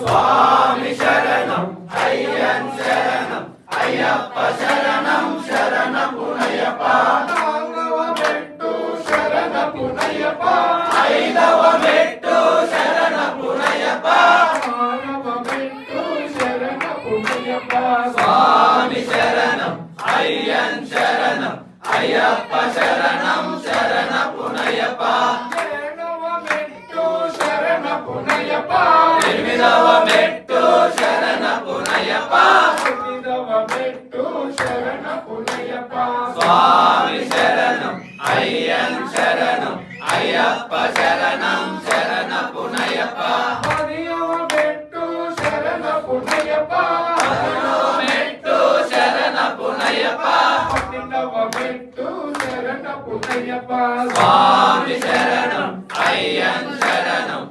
சுவாமி சரணம் ஐயன் சரணம் ஐயப்ப சரணம் சரண புனையப்பா தாங்கவ மெட்டு சரண புனையப்பா ஐதவ மெட்டு சரண புனையப்பா மாணவ மெட்டு சரண புனையப்பா ஐயன் சரணம் ஐயப்ப சரணம் ఎనిమిదవ మెట్టు శరణ పునయ్యప్ప తొమ్మిదవ మెట్టు శరణ పుణ్యప్ప స్వామి శరణం అయ్యన్ శరణం అయ్యప్ప శరణం శరణ పునయ్యప్ప పదియవ మెట్టు శరణ పుణ్యప్ప మెట్టు శరణ పునయ్యప్ప పన్నెండవ మెట్టు శరణ స్వామి శరణం అయ్యన్ శరణం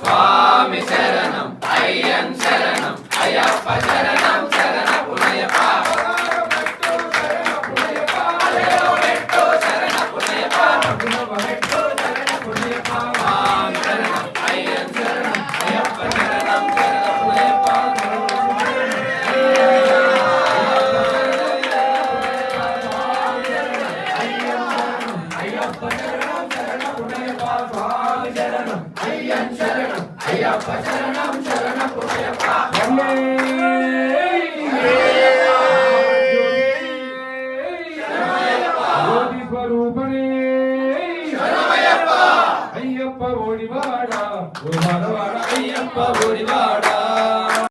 స్వామి శరణం అయ్యన్ శరణం అయ్యప్ప శరణం శరణ. అయ్యప్ప శరణం శరణ పుణ్యప్ప స్వామి శరణం అయ్యన్ శరణం అయ్యప్ప శరణం స్వరూపణే అయ్యప్ప ఓడివాడ? ఓ అయ్యప్ప ఓడివాడా?